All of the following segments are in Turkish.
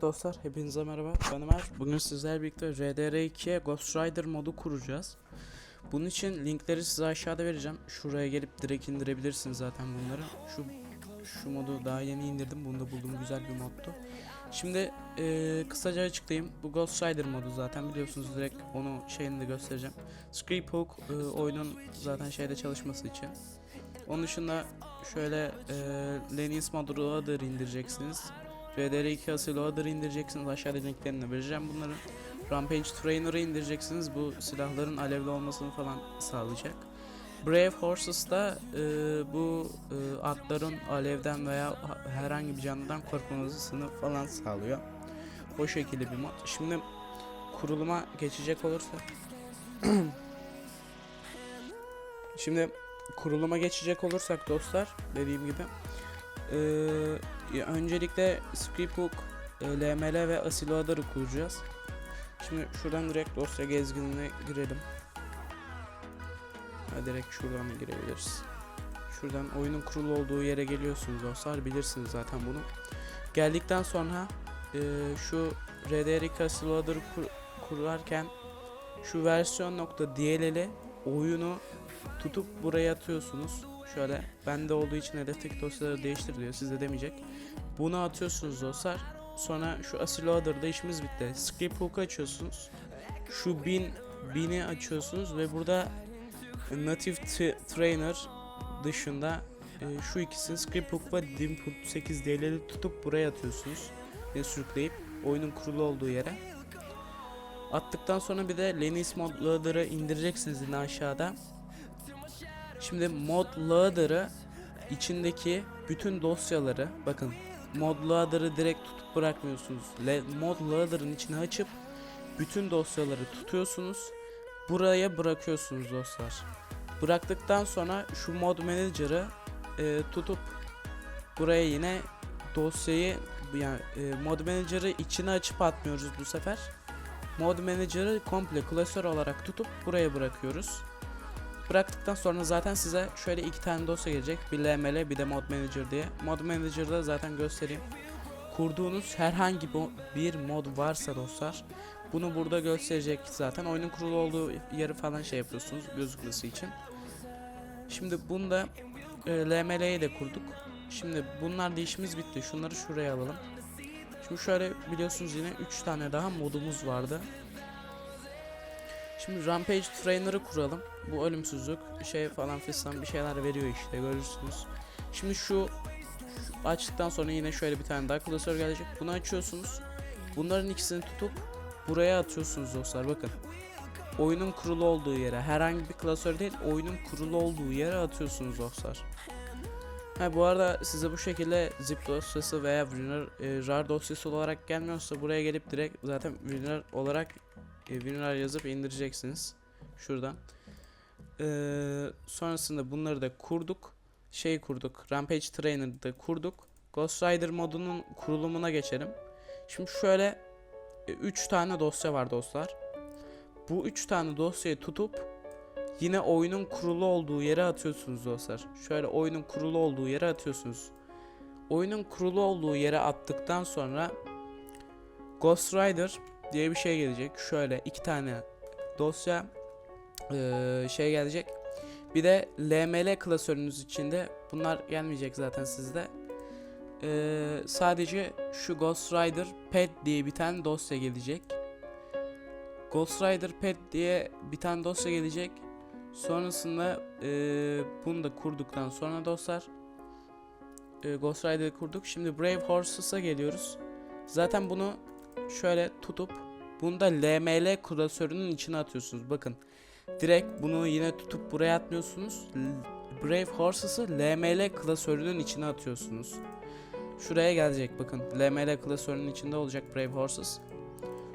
Dostlar hepinize merhaba. Ben Ömer. Bugün sizlerle birlikte RDR2'ye Ghost Rider modu kuracağız. Bunun için linkleri size aşağıda vereceğim. Şuraya gelip direkt indirebilirsiniz zaten bunları. Şu şu modu daha yeni indirdim. Bunu da buldum güzel bir moddu. Şimdi eee, kısaca açıklayayım. Bu Ghost Rider modu zaten biliyorsunuz direkt onu şeyini de göstereceğim. Script Hook eee, oyunun zaten şeyde çalışması için. Onun dışında şöyle eee Linux Modulator indireceksiniz RDR2 Asıl Loader'ı indireceksiniz. Aşağıda linklerini vereceğim bunları. Rampage Trainer'ı indireceksiniz. Bu silahların alevli olmasını falan sağlayacak. Brave Horses da e, bu e, atların alevden veya ha- herhangi bir canlıdan korkmamasını falan sağlıyor. O şekilde bir mod. Şimdi kuruluma geçecek olursak Şimdi kuruluma geçecek olursak dostlar dediğim gibi ya öncelikle Scriptbook, e, LML ve Asiloadar'ı kuracağız. Şimdi şuradan direkt dosya gezginine girelim. Ha, direkt şuradan da girebiliriz. Şuradan oyunun kurulu olduğu yere geliyorsunuz dostlar. Bilirsiniz zaten bunu. Geldikten sonra e, şu RDR2 Asiloadar'ı kur- kurarken şu versiyon nokta DLL'i oyunu tutup buraya atıyorsunuz. Şöyle bende olduğu için hedefteki dosyaları değiştir diyor. Sizde demeyecek. Bunu atıyorsunuz dostlar. Sonra şu Asiloader'da işimiz bitti. Script hook'u açıyorsunuz. Şu bin bini açıyorsunuz ve burada Native Trainer dışında e, şu ikisini Script Hook ve Dimput 8 DLL'i tutup buraya atıyorsunuz. Ve sürükleyip oyunun kurulu olduğu yere. Attıktan sonra bir de Linux Mod Loader'ı indireceksiniz yine aşağıda. Şimdi mod loader'ı içindeki bütün dosyaları bakın mod loader'ı direkt tutup bırakmıyorsunuz. Le- mod loader'ın içine açıp bütün dosyaları tutuyorsunuz. Buraya bırakıyorsunuz dostlar. Bıraktıktan sonra şu mod manager'ı e, tutup buraya yine dosyayı yani e, mod manager'ı içine açıp atmıyoruz bu sefer. Mod manager'ı komple klasör olarak tutup buraya bırakıyoruz. Bıraktıktan sonra zaten size şöyle iki tane dosya gelecek. Bir LML bir de Mod Manager diye. Mod Manager'da zaten göstereyim. Kurduğunuz herhangi bir mod varsa dostlar bunu burada gösterecek zaten. Oyunun kurulu olduğu yeri falan şey yapıyorsunuz gözükmesi için. Şimdi bunda e, LML'yi de kurduk. Şimdi bunlar da işimiz bitti. Şunları şuraya alalım. Şimdi şöyle biliyorsunuz yine 3 tane daha modumuz vardı. Şimdi Rampage Trainer'ı kuralım. Bu ölümsüzlük şey falan fistan bir şeyler veriyor işte görürsünüz. Şimdi şu, açtıktan sonra yine şöyle bir tane daha klasör gelecek. Bunu açıyorsunuz. Bunların ikisini tutup buraya atıyorsunuz dostlar bakın. Oyunun kurulu olduğu yere herhangi bir klasör değil oyunun kurulu olduğu yere atıyorsunuz dostlar. Ha bu arada size bu şekilde zip dosyası veya WinRAR e, RAR dosyası olarak gelmiyorsa buraya gelip direkt zaten WinRAR olarak WinRAR yazıp indireceksiniz. Şuradan. Ee, sonrasında bunları da kurduk. Şey kurduk. Rampage Trainer'ı da kurduk. Ghost Rider modunun kurulumuna geçelim. Şimdi şöyle 3 tane dosya var dostlar. Bu 3 tane dosyayı tutup yine oyunun kurulu olduğu yere atıyorsunuz dostlar. Şöyle oyunun kurulu olduğu yere atıyorsunuz. Oyunun kurulu olduğu yere attıktan sonra Ghost Rider diye bir şey gelecek. Şöyle iki tane dosya eee, şey gelecek. Bir de LML klasörünüz içinde bunlar gelmeyecek zaten sizde. Eee, sadece şu Ghost Rider Pet diye bir tane dosya gelecek. Ghost Rider Pet diye bir tane dosya gelecek. Sonrasında eee, bunu da kurduktan sonra dostlar eee, Ghost Rider'ı kurduk. Şimdi Brave Horses'a geliyoruz. Zaten bunu şöyle tutup bunu da LML klasörünün içine atıyorsunuz. Bakın direkt bunu yine tutup buraya atmıyorsunuz. Brave Horses'ı LML klasörünün içine atıyorsunuz. Şuraya gelecek bakın. LML klasörünün içinde olacak Brave Horses.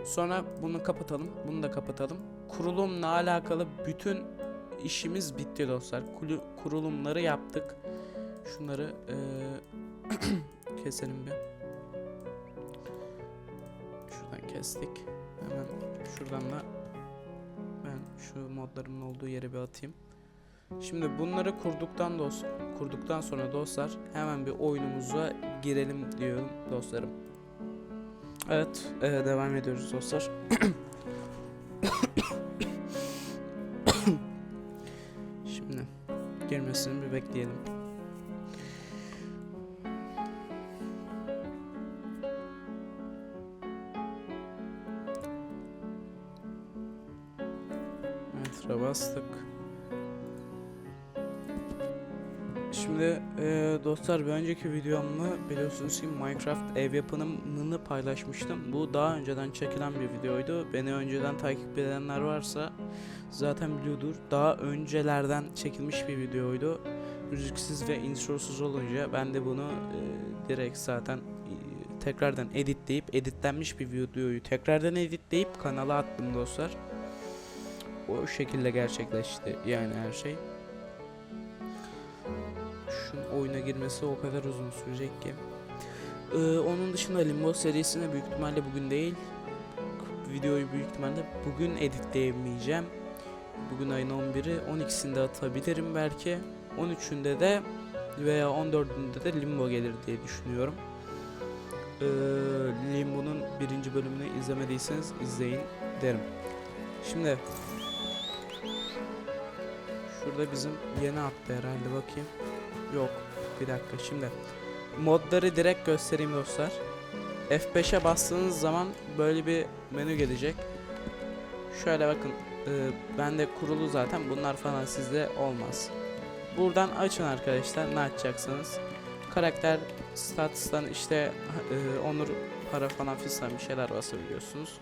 Sonra bunu kapatalım. Bunu da kapatalım. Kurulumla alakalı bütün işimiz bitti dostlar. Kurulumları yaptık. Şunları eee, keselim bir. Şuradan kestik. Hemen şuradan da ben şu modlarımın olduğu yere bir atayım. Şimdi bunları kurduktan dost kurduktan sonra dostlar hemen bir oyunumuza girelim diyorum dostlarım. Evet, e, devam ediyoruz dostlar. Şimdi girmesini bir bekleyelim. Bastık. Şimdi e, dostlar bir önceki videomda biliyorsunuz ki Minecraft ev yapımını paylaşmıştım. Bu daha önceden çekilen bir videoydu. Beni önceden takip edenler varsa zaten biliyordur. Daha öncelerden çekilmiş bir videoydu. Müziksiz ve introsuz olunca ben de bunu e, direkt zaten e, tekrardan editleyip editlenmiş bir videoyu tekrardan editleyip kanala attım dostlar. O şekilde gerçekleşti yani her şey. Şunun oyuna girmesi o kadar uzun sürecek ki. Ee, onun dışında Limbo serisine büyük ihtimalle bugün değil. Videoyu büyük ihtimalle bugün editleyemeyeceğim. Bugün ayın 11'i. 12'sinde atabilirim belki. 13'ünde de veya 14'ünde de Limbo gelir diye düşünüyorum. Ee, Limbo'nun birinci bölümünü izlemediyseniz izleyin derim. Şimdi Şurada bizim yeni attı herhalde bakayım. Yok. Bir dakika şimdi. Modları direkt göstereyim dostlar. F5'e bastığınız zaman böyle bir menü gelecek. Şöyle bakın. E, bende kurulu zaten. Bunlar falan sizde olmaz. Buradan açın arkadaşlar ne açacaksınız. Karakter status'tan işte e, onur para falan fistan bir şeyler basabiliyorsunuz.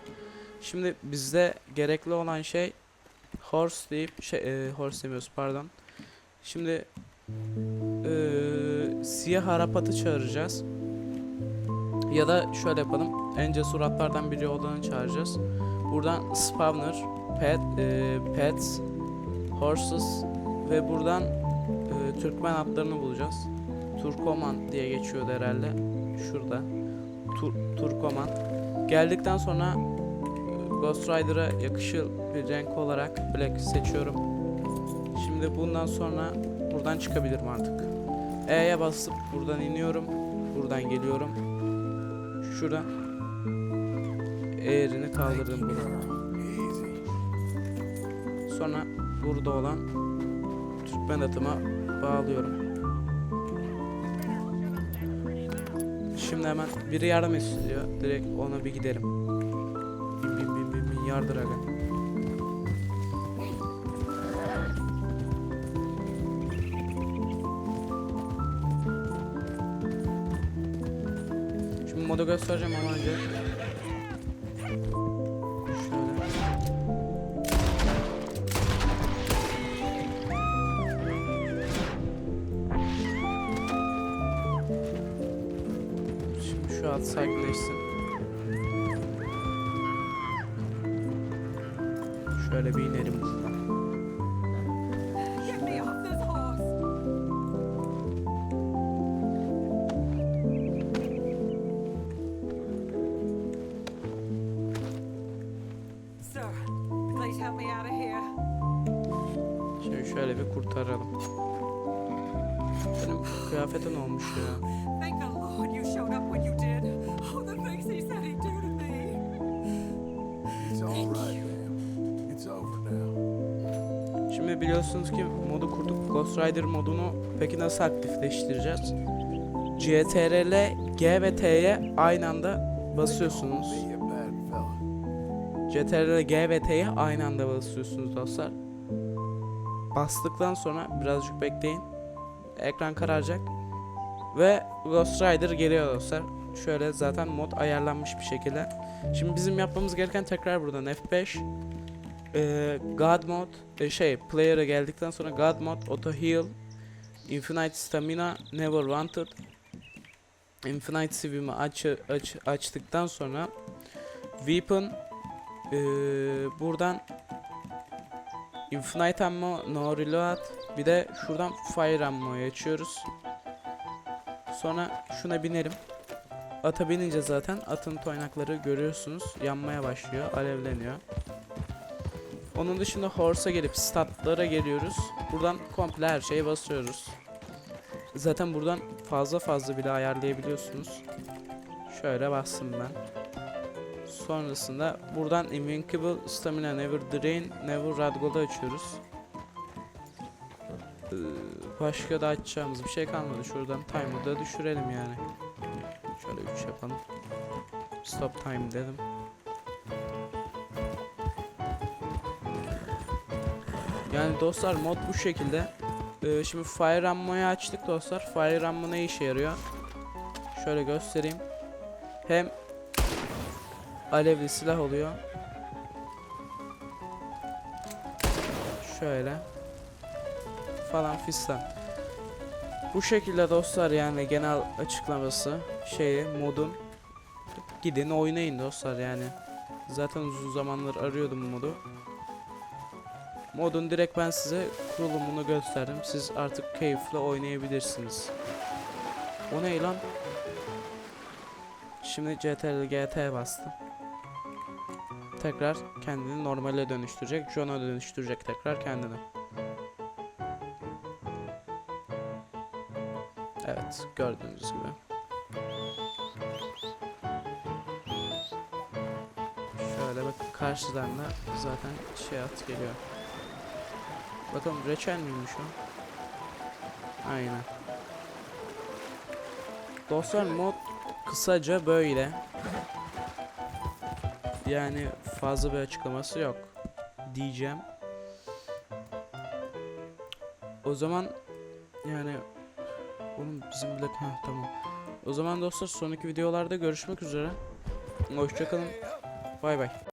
Şimdi bizde gerekli olan şey horse deyip şey e, horse demiyoruz pardon. Şimdi e, siyah harapatı çağıracağız. Ya da şöyle yapalım. En cesur atlardan biri olanı çağıracağız. Buradan spawner, pet, e, pets, horses ve buradan e, Türkmen atlarını bulacağız. Turkoman diye geçiyordu herhalde. Şurada. Tur, Turkoman. Geldikten sonra Ghost Rider'a yakışır bir renk olarak black seçiyorum. Şimdi bundan sonra buradan çıkabilirim artık. E'ye basıp buradan iniyorum. Buradan geliyorum. Şuradan eğrini kaldırdım bunu. Sonra burada olan Türkmen atıma bağlıyorum. Şimdi hemen biri yardım istiyor. Direkt ona bir gidelim. Yardır aga. Şimdi modu göstereceğim ama önce. Şimdi şu at sakinleşsin. Help me out of here. Şimdi şöyle bir kurtaralım. Benim kıyafetin olmuş ya. Thank the Lord you showed up when you did. Oh, the things he said he'd do to me. It's all right, ma'am. It's over now. Şimdi biliyorsunuz ki modu kurduk. Ghost Rider modunu peki nasıl aktifleştireceğiz? CTRL, G ve T'ye aynı anda basıyorsunuz. CTRL, G ve T'ye aynı anda basıyorsunuz dostlar. Bastıktan sonra birazcık bekleyin. Ekran kararacak. Ve Ghost Rider geliyor dostlar. Şöyle zaten mod ayarlanmış bir şekilde. Şimdi bizim yapmamız gereken tekrar buradan F5 e, God mod e, şey player'a geldikten sonra God mod auto heal infinite stamina never wanted infinite swim'i aç, aç açtıktan sonra weapon e, buradan infinite ammo no reload bir de şuradan fire ammo'yu açıyoruz sonra şuna binelim Ata binince zaten atın toynakları görüyorsunuz yanmaya başlıyor alevleniyor onun dışında horse'a gelip statlara geliyoruz. Buradan komple her şeye basıyoruz. Zaten buradan fazla fazla bile ayarlayabiliyorsunuz. Şöyle bastım ben. Sonrasında buradan Invincible Stamina Never Drain Never Radgold'u açıyoruz. Ee, başka da açacağımız bir şey kalmadı. Şuradan time'ı da düşürelim yani. Şöyle 3 yapalım. Stop time dedim. Yani dostlar mod bu şekilde. Ee, şimdi Fire Ammo'yu açtık dostlar. Fire Ammo ne işe yarıyor? Şöyle göstereyim. Hem alevli silah oluyor. Şöyle. Falan fistan. Bu şekilde dostlar yani genel açıklaması şeyi modun gidin oynayın dostlar yani. Zaten uzun zamandır arıyordum modu. Modun direkt ben size kurulumunu gösterdim. Siz artık keyifle oynayabilirsiniz. O ne lan? Şimdi CTRL GT bastım. Tekrar kendini normale dönüştürecek. John'a dönüştürecek tekrar kendini. Evet gördüğünüz gibi. Şöyle bak karşıdan da zaten şey at geliyor. Bakalım reçel miymiş o? Aynen. Dostlar mod kısaca böyle. Yani fazla bir açıklaması yok diyeceğim. O zaman yani oğlum bizim bile ha tamam. O zaman dostlar sonraki videolarda görüşmek üzere. Hoşçakalın. Bay bay.